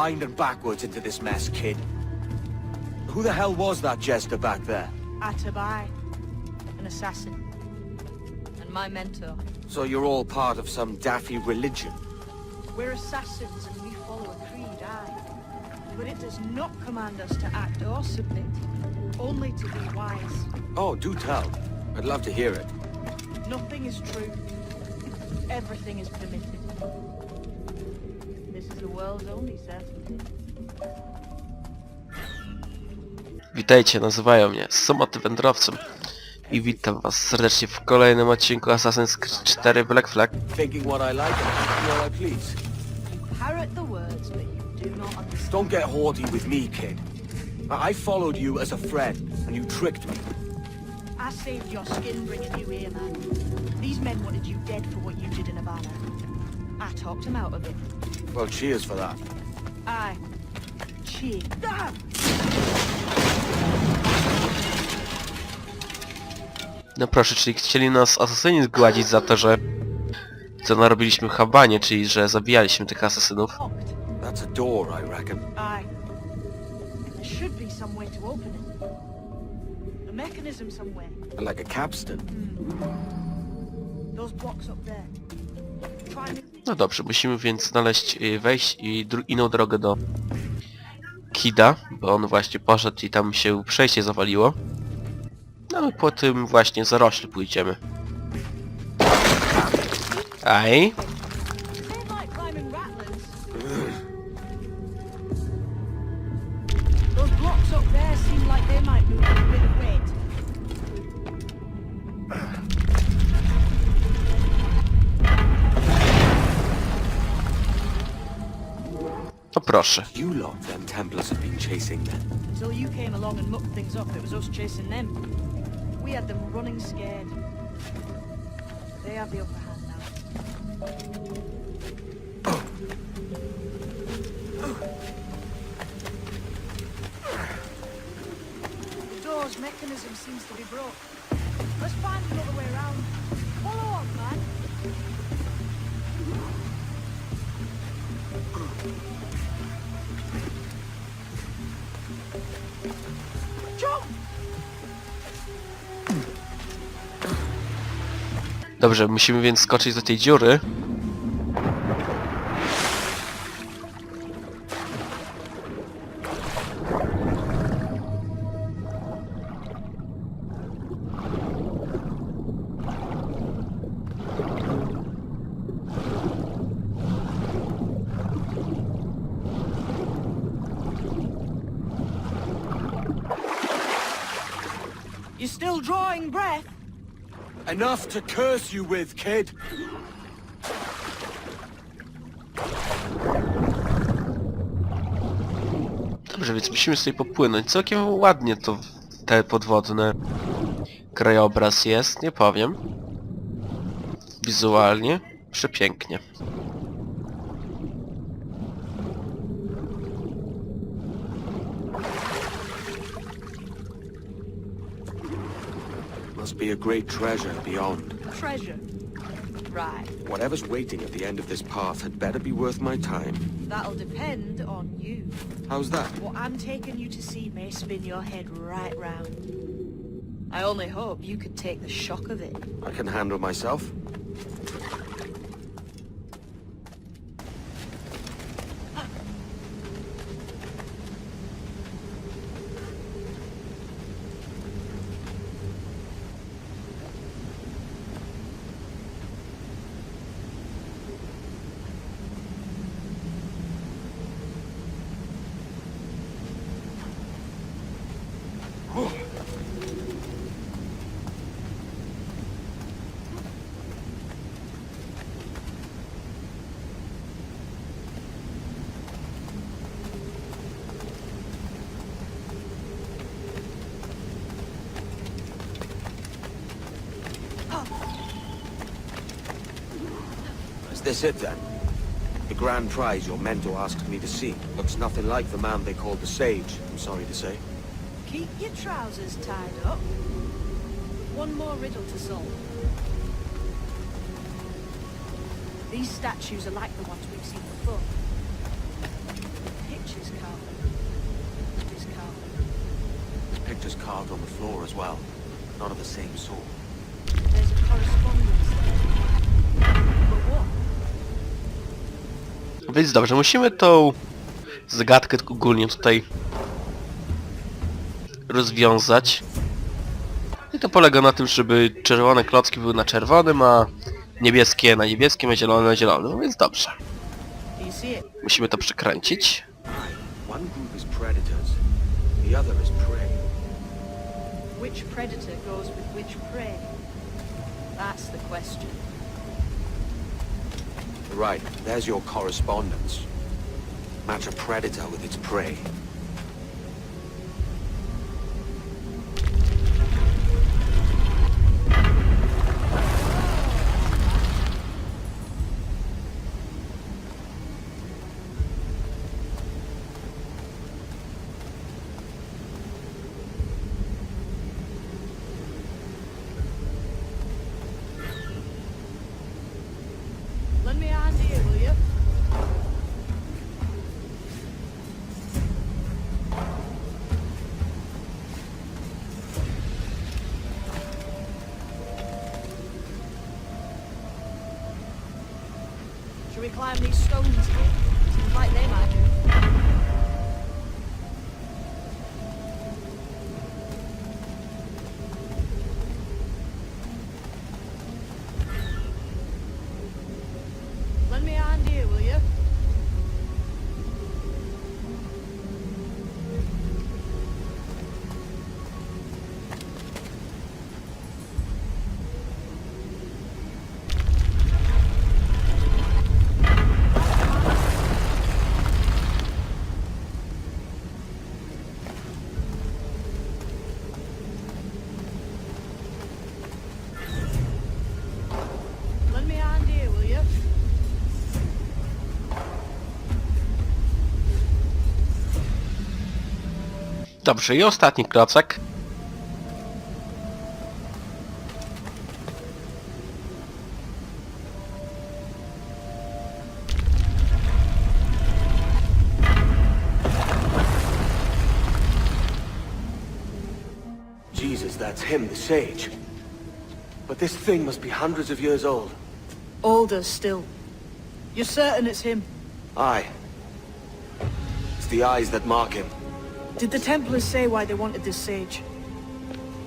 blind and backwards into this mess, kid. Who the hell was that jester back there? Atabai, an assassin, and my mentor. So you're all part of some daffy religion? We're assassins and we follow a creed, aye. But it does not command us to act or submit, only to be wise. Oh, do tell. I'd love to hear it. Nothing is true. Everything is permitted. Witajcie, nazywają mnie Somoty Wędrowcem i witam was serdecznie w kolejnym odcinku Assassin's Creed 4 Black Flag. Thinking what I like and what I please. Parrot the words, but you do not understand. Don't get haughty with me, kid. I I followed you as a friend, and you tricked me. I saved your skin bringing you here, man. These men wanted you dead for what you did in Havana. I talked him out of it. Well, cheers for that. I. Cheer. Ah! No proszę, czyli chcieli nas asasyni zgładzić za to, że co narobiliśmy w Habanie, czyli że zabijaliśmy tych asasynów. That's a door, I reckon. Aye. There should be some way to open it. A mechanism somewhere. Like a capstan. Those No dobrze, musimy więc znaleźć, y, wejść i inną drogę do Kida, bo on właśnie poszedł i tam się przejście zawaliło. No i po tym właśnie zaroślu pójdziemy. Aj, no proszę. You lot, them Templars have been chasing then. Until you came along and mucked things up, it was us chasing them. We had them running scared. They have the upper hand now. The door's mechanism seems to be broke. Let's find another way around. Dobrze, musimy więc skoczyć do tej dziury. Enough to curse you with, kid! Dobrze, więc musimy sobie popłynąć. Całkiem ładnie to te podwodne krajobraz jest, nie powiem. Wizualnie przepięknie. Be a great treasure beyond. Treasure. Right. Whatever's waiting at the end of this path had better be worth my time. That'll depend on you. How's that? What I'm taking you to see may spin your head right round. I only hope you could take the shock of it. I can handle myself. This it then? The grand prize your mentor asked me to see. Looks nothing like the man they called the Sage, I'm sorry to say. Keep your trousers tied up. One more riddle to solve. These statues are like the ones we've seen before. this carving. This carving. Pictures carved on the floor as well. None of the same sort. There's a correspondence Więc dobrze, musimy tą zagadkę ogólnie tutaj rozwiązać. I to polega na tym, żeby czerwone klocki były na czerwonym, a niebieskie na niebieskim, a zielone na zielonym. Więc dobrze. Musimy to przekręcić. Which predator goes with which prey? That's the question. Right, there's your correspondence. Match a predator with its prey. Climb these stones Dobrze, i ostatni klocek. Jesus, that's him, the sage. But this thing must be hundreds of years old. Older still. You're certain it's him? Aye. It's the eyes that mark him. Did the Templars say why they wanted this sage?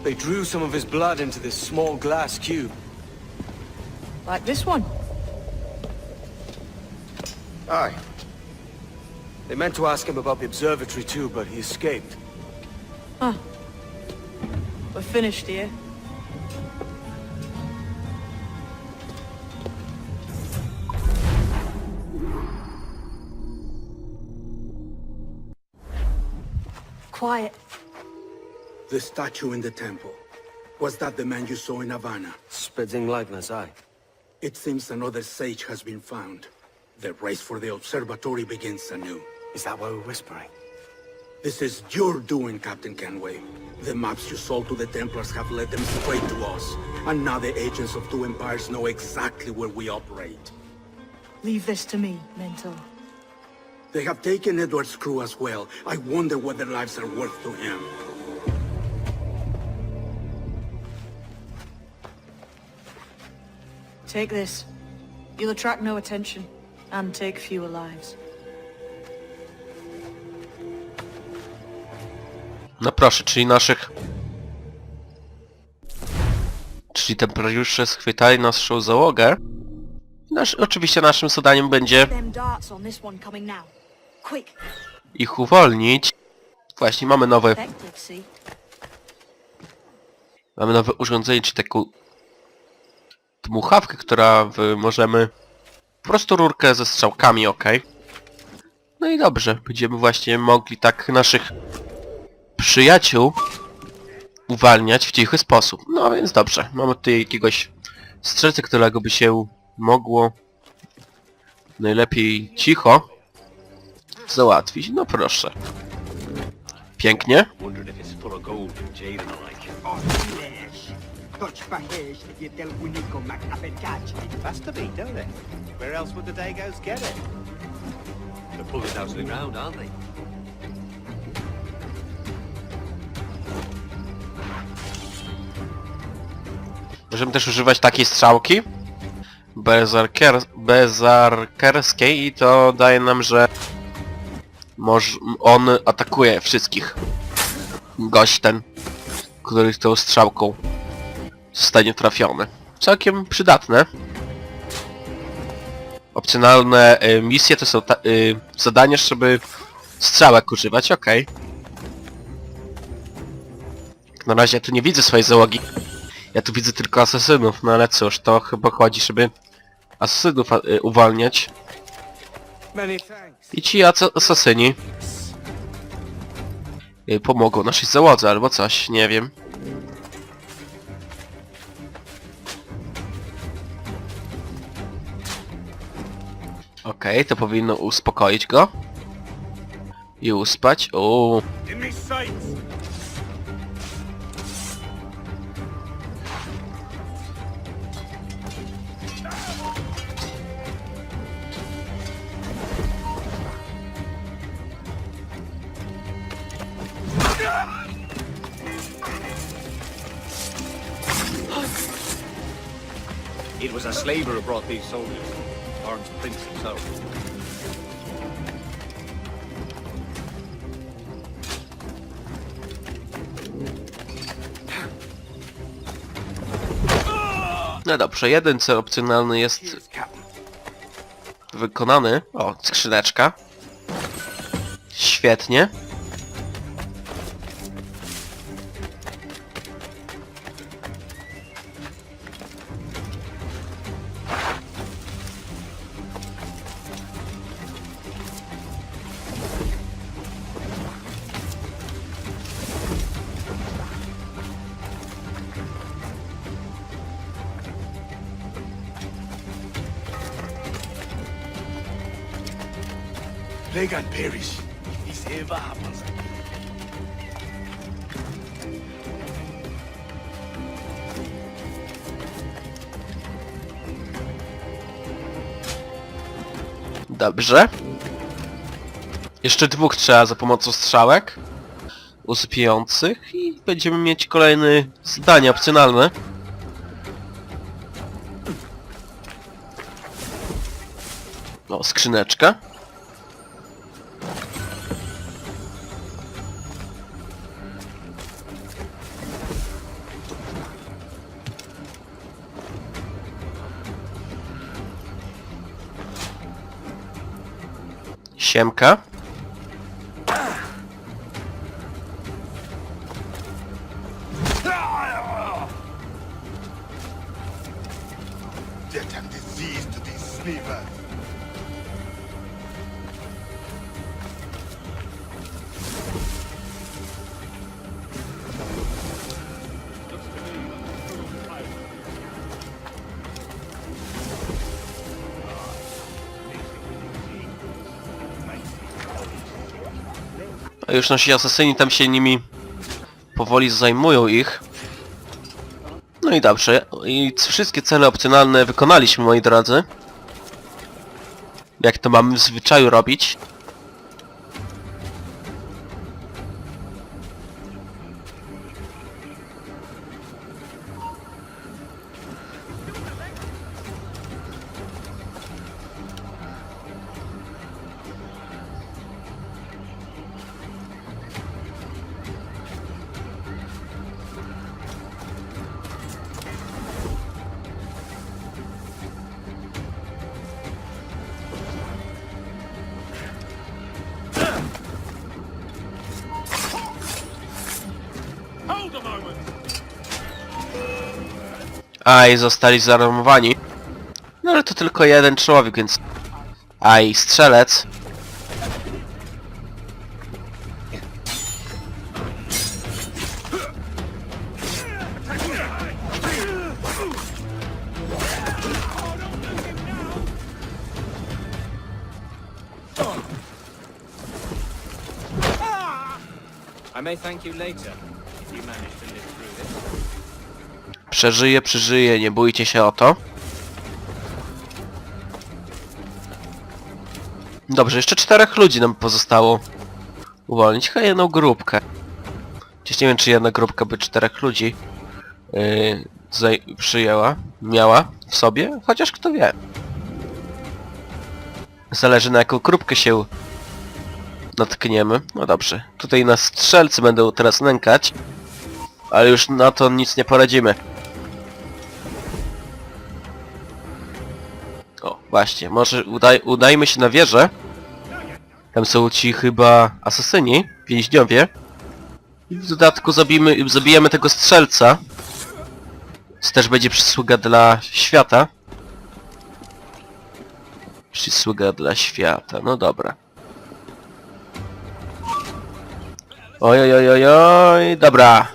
They drew some of his blood into this small glass cube. Like this one? Aye. They meant to ask him about the observatory too, but he escaped. Huh. We're finished here. Quiet. The statue in the temple. Was that the man you saw in Havana? Spitting likeness, aye. It seems another sage has been found. The race for the observatory begins anew. Is that why we're whispering? This is your doing, Captain Kenway. The maps you sold to the Templars have led them straight to us. And now the agents of two empires know exactly where we operate. Leave this to me, Mentor. They have taken Edward's crew as well. I wonder what their lives are worth to him. Take this. You'll attract no attention and take fewer lives. No proszę, czyli naszych... Czyli templariusze schwytali naszą załogę. Nasz, oczywiście naszym zadaniem będzie Them darts on this one coming now. Quick. ich uwolnić. Właśnie mamy nowe, Effective, see? mamy nowe urządzenie, czy taką dmuchawkę, która w, możemy... Po prostu rurkę ze strzałkami, ok. No i dobrze, będziemy właśnie mogli tak naszych przyjaciół uwalniać w cichy sposób. No więc dobrze, mamy tutaj jakiegoś strzelcę, którego by się mogło najlepiej cicho załatwić. No proszę. Pięknie. Możemy też używać takiej strzałki bezarkerskiej i to daje nam, że moż, on atakuje wszystkich. Gość ten, który tą strzałką zostanie trafiony. Całkiem przydatne. Opcjonalne y, misje to są y, zadania, żeby strzałek używać, okej. Na razie ja tu nie widzę swojej załogi. Ja tu widzę tylko asesynów, no ale cóż, to chyba chodzi, żeby asesynów y, uwalniać. I ci as asasyni y, pomogą naszej załodze albo coś, nie wiem. Okej, to powinno uspokoić go. I uspać. O, slaver brought these soldiers. Thinks himself. no dobrze, jeden cel opcjonalny jest wykonany. O, skrzyneczka. Świetnie. Dobrze. Jeszcze dwóch trzeba za pomocą strzałek usypiających i będziemy mieć kolejne zdania opcjonalne. O, skrzyneczka. Siemka. Już nasi asesyni tam się nimi powoli zajmują ich. No i dobrze. I wszystkie cele opcjonalne wykonaliśmy, moi drodzy. Jak to mamy w zwyczaju robić. A i zostali zaromowani. No ale to tylko jeden człowiek, więc... A i strzelec. I may thank you later, if you manage to live. Przeżyje, przeżyje, nie bójcie się o to. Dobrze, jeszcze czterech ludzi nam pozostało uwolnić. Chyba jedną grupkę. Chociaż nie wiem, czy jedna grupka by czterech ludzi yy, przyjęła, miała w sobie, chociaż kto wie. Zależy na jaką krupkę się natkniemy. No dobrze, tutaj nas strzelcy będą teraz nękać, ale już na to nic nie poradzimy. Właśnie, może udaj udajmy się na wieżę. Tam są ci chyba asasyni, więźniowie. I w dodatku zabijmy, zabijemy tego strzelca. To też będzie przysługa dla świata. Przysługa dla świata, no dobra. Oj, oj, oj, oj, oj, dobra.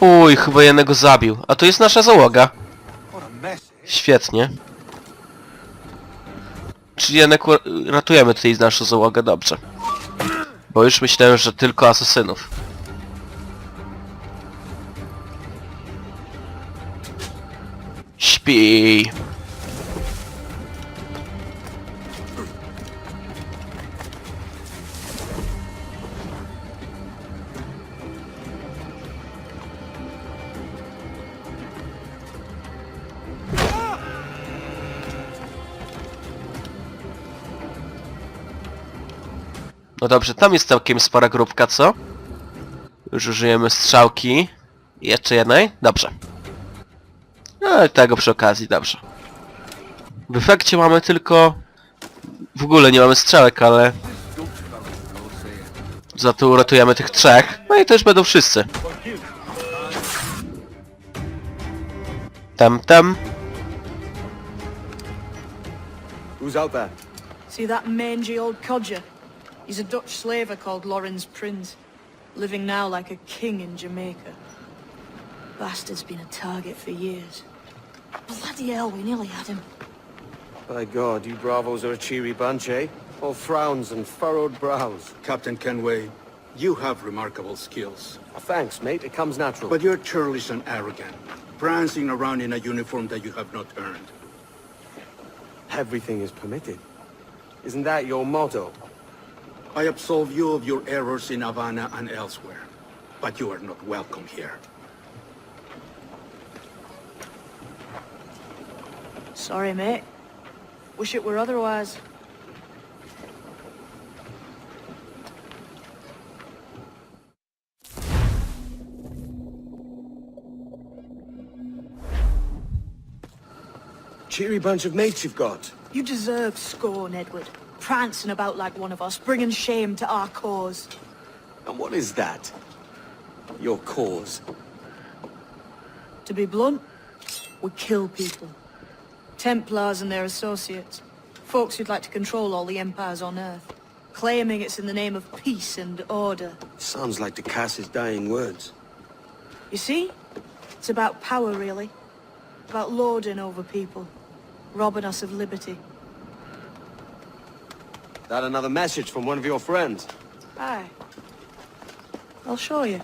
Uj, chyba jednego zabił. A to jest nasza załoga. Świetnie. Czyli jednak ratujemy tutaj naszą załogę, dobrze. Bo już myślałem, że tylko asesynów. Śpi. No dobrze, tam jest całkiem spora grupka, co? Już użyjemy strzałki. Jeszcze jednej? Dobrze. No i tego przy okazji, dobrze. W efekcie mamy tylko... W ogóle nie mamy strzałek, ale... Za to uratujemy tych trzech. No i też będą wszyscy. Tam, tam. Who's out there? See that mangy old codger? He's a Dutch slaver called Lawrence Prince, living now like a king in Jamaica. Bastard's been a target for years. Bloody hell, we nearly had him. By God, you bravos are a cheery bunch, eh? All frowns and furrowed brows. Captain Kenway, you have remarkable skills. Thanks, mate. It comes natural. But you're churlish and arrogant, prancing around in a uniform that you have not earned. everything is permitted. Isn't that your motto? I absolve you of your errors in Havana and elsewhere, but you are not welcome here. Sorry, mate. Wish it were otherwise. Cheery bunch of mates you've got. You deserve scorn, Edward. Prancing about like one of us, bringing shame to our cause. And what is that? Your cause. To be blunt, we kill people. Templars and their associates. Folks who'd like to control all the empires on Earth. Claiming it's in the name of peace and order. Sounds like to cast dying words. You see? It's about power, really. About lording over people. Robbing us of liberty. That another message from one of your friends? Aye. I'll show you.